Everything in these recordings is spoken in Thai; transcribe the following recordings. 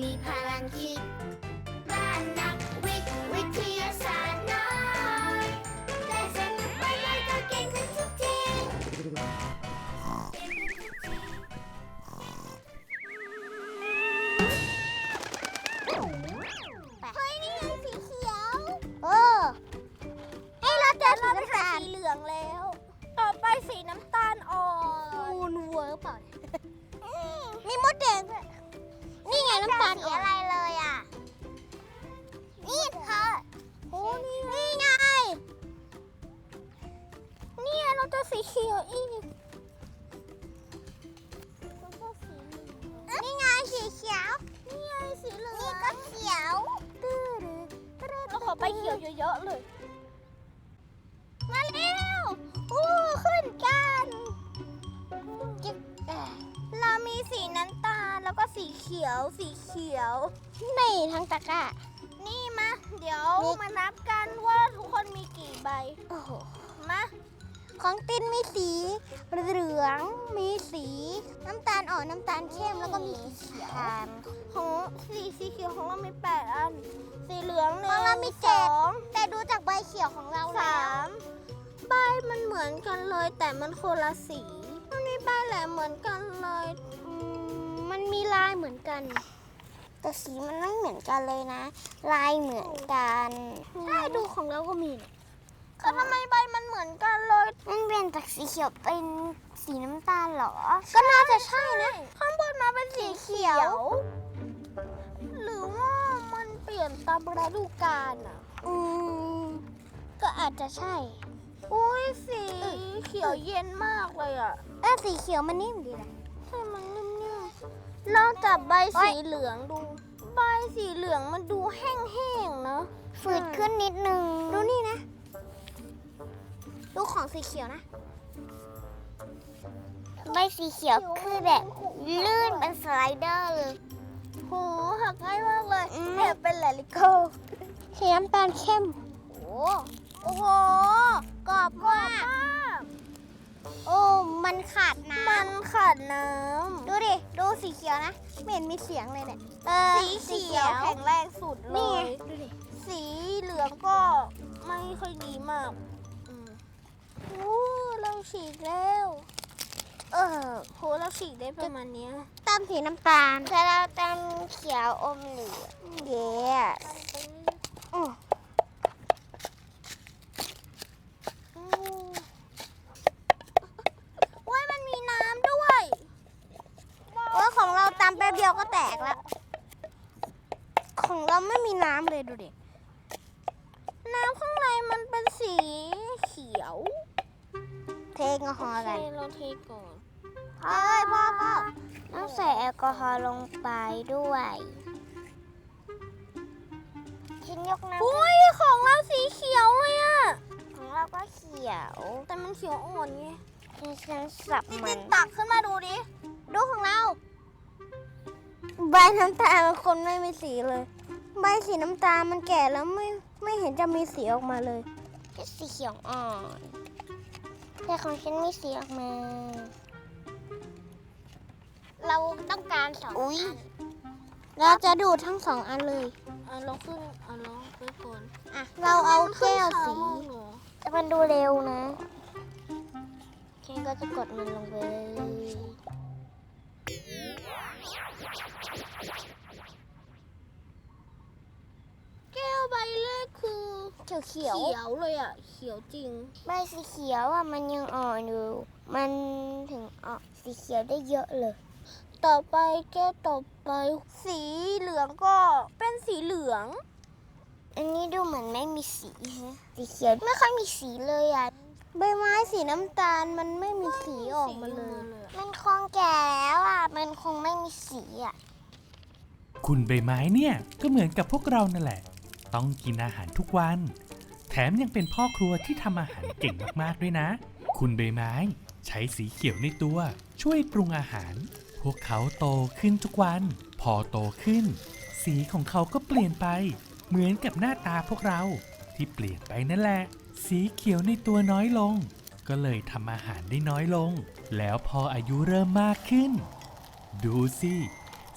มีพลังคิด ไงน้ำตาลอ่อนอะไรเลยอะ นี่เธอโอ้นี่นี่ไง นี่ไงเราเจอสีเขียวอีกนี่ไงสีเขียว นี่ไงสีเหลือง นี่ก็เขียวเราขอไปเขียวเยอะๆเลย แล้วก็สีเขียว สีเขียว นี่ทั้งตะกร้า นี่มา เดี๋ยวมานับกันว่าทุกคนมีกี่ใบ โอ้โห มา ของตินมีสีเหลือง มีสีน้ำตาลอ่อนน้ำตาลเข้มแล้วก็มีสีเขียว ของสีสีเขียวของเรามีแปดอัน สีเหลืองหนึ่งของเรามีเจ็ดแต่ดูจากใบเขียวของเราสามใบมันเหมือนกันเลย แต่มันคนละสีอันนี้ใบแหละเหมือนกันเลยอื มมันมีลายเหมือนกัน แต่สีมันไม่เหมือนกันเลยนะ ลายเหมือนกันใช่ดูของเราก็มีแต่ทำไมใบมันเหมือนกันเลยมันเปลี่ยนจากสีเขียวเป็นสีน้ำตาลเหรอ ก็น่าจะใช่นะ ข้างบนมาเป็นสีเขียว หรือว่ามันเปลี่ยนตามฤดูกาลอะ อืม ก็อาจจะใช่ อุ้ยสีเขียวเย็นมากเลยอะเออสีเขียวมันนิ่มดีนะใช่มันนิ่ม ๆลองจับใบสีเหลืองดู ใบสีเหลืองมันดูแห้งๆเนอะฝืดขึ้นนิดนึง ดูนี่นะ ดูของสีเขียวนะ ใบสีเขียวคือแบบลื่นเป็นสไลเดอร์เลยโหหักง่ายมากเลยอืมแอบเป็นแหลลิโกสีน้ำตาลเข้ม โอ้โอ้โหกรอบมาก โอ้ มันขาดน้ำมันขาดน้ำดูดิ ดูสีเขียวนะ ไม่เห็นมีเสียงเลยเนี่ยสีเขียวแข็งแรงสุดเลยดูดิ สีเหลืองก็ไม่ค่อยดีมากอืมโอ้เราฉีกแล้ว เออโหเราฉีกได้ประมาณเนี้ยตามสีน้ำตาลแต่เราตามเขียวอมเหลืองเย้ อืมว้ายมันมีน้ำด้วย ว่าของ เราตามแป๊บเดียวก็แตกแล้ว ของเราไม่มีน้ำเลยดูดิ น้ำข้างในมันเป็นสีเขียว เทแอลกอฮอล์กันเราเทก่อน เอ้ยพ่อพ่อต้องใส่แอลกอฮอล์ลงไปด้วยชิ้นยกน้ำอุ้ยของเราสีเขียวเลยอะของเราก็เขียว แต่มันเขียวอ่อนไงที่ฉันสับพี่มัตินนตักขึ้นมาดูดิ ดูของเรา ใบน้ำตาลมันคนไม่มีสีเลย ใบสีน้ำตาลมันแก่แล้วไม่ไม่เห็นจะมีสีออกมาเลยแค่สีเขียวอ่อนแต่ของฉันมีสีออกมา เราต้องการสองอุ๊ยเราจะดูดทั้งสองอันเลยอะลองขึ้นอะลองไปก่อนอะเราเอาแก้วสีแต่มันดูเร็วนะฉันก็จะกดมันลงไป แก้วใบแรกคือเขียวเขียวเขียวเลยอะ เขียวจริง ใบสีเขียวอะมันยังอ่อนอยู่ มันถึงออกสีเขียวได้เยอะเลย ต่อไปแก้วต่อไป สีเหลืองก็เป็นสีเหลือง อันนี้ดูเหมือนไม่มีสีฮะสีเขียวไม่ค่อยมีสีเลยอะใบไม้สีน้ำตาลมันไม่มีสีออกมาเลย มันคงแก่แล้วอะ มันคงไมีสีอะ คุณใบไม้เนี่ยก็เหมือนกับพวกเรานั่นแหละ ต้องกินอาหารทุกวัน แถมยังเป็นพ่อครัวที่ทำอาหารเก่งมากๆด้วยนะ คุณใบไม้ใช้สีเขียวในตัวช่วยปรุงอาหาร พวกเขาโตขึ้นทุกวัน พอโตขึ้น สีของเขาก็เปลี่ยนไป เหมือนกับหน้าตาพวกเราที่เปลี่ยนไปนั่นแหละ สีเขียวในตัวน้อยลง ก็เลยทำอาหารได้น้อยลง แล้วพออายุเริ่มมากขึ้น ดูสิ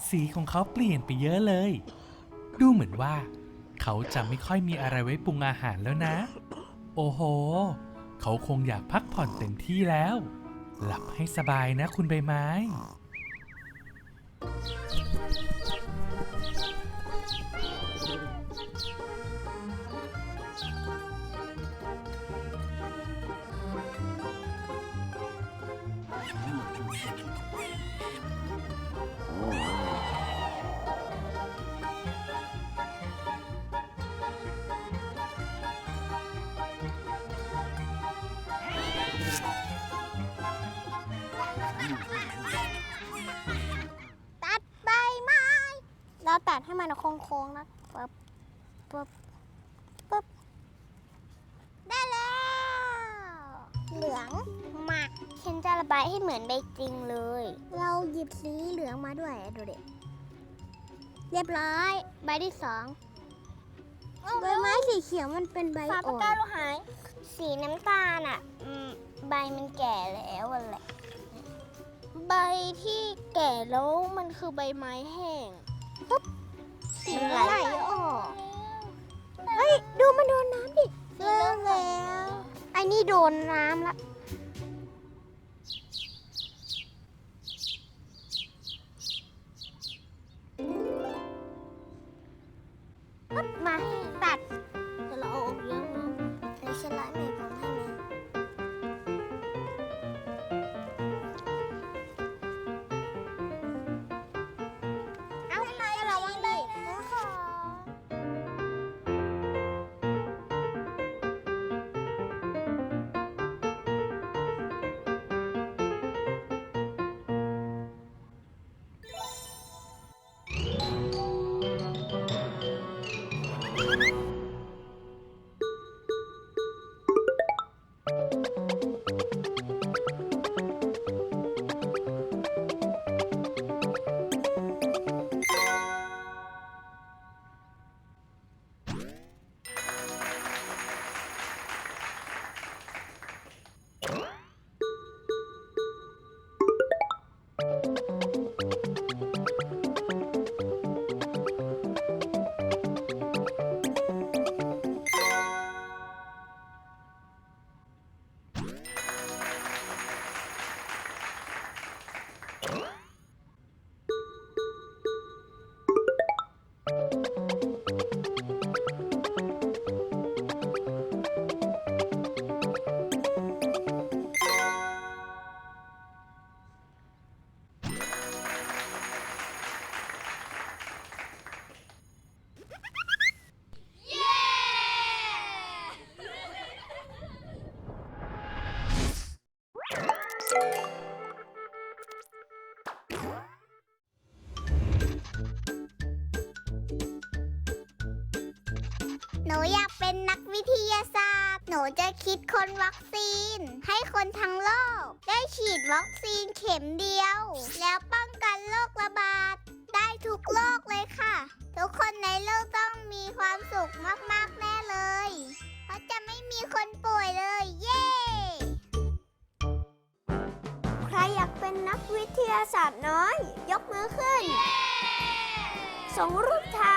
สีของเขาเปลี่ยนไปเยอะเลย ดูเหมือนว่า เขาจะไม่ค่อยมีอะไรไว้ปรุงอาหารแล้วนะ โอ้โห เขาคงอยากพักผ่อนเต็มที่แล้ว หลับให้สบายนะคุณใบไม้ ตัดให้มันโค้งๆนะปึ๊บปึ๊บปึ๊บได้แล้ว เหลืองหมักฉันจะระบายให้เหมือนใบจริงเลย เราหยิบสีเหลืองมาด้วยดูเด็เรียบร้อย ใบที่สองใบไม้สีเขียวมันเป็นใบฟ้าอ่ปากอนกาเราหาย สีน้ำตาลอะอืมใบมันแก่แล้วอะแหละใบที่แก่แล้วมันคือใบไม้แห้งปุ๊บสี มันไหไหลลออกเฮ้ย ดูมันโดนน้ำดิเริ่มแล้ว ไอ้นี่โดนน้ำละ หนูอยากเป็นนักวิทยาศาสตร์ หนูจะคิดค้นวัคซีน ให้คนทั้งโลก ได้ฉีดวัคซีนเข็มเดียว แล้วป้องกันโรคระบาด ได้ทุกโรคเลยค่ะ ทุกคนในโลกต้องมีความสุขมากๆแน่เลย เพราะจะไม่มีคนป่วยเลย เย้ ใครอยากเป็นนักวิทยาศาสตร์น้อย ยกมือขึ้น ส่งรูปถ่าย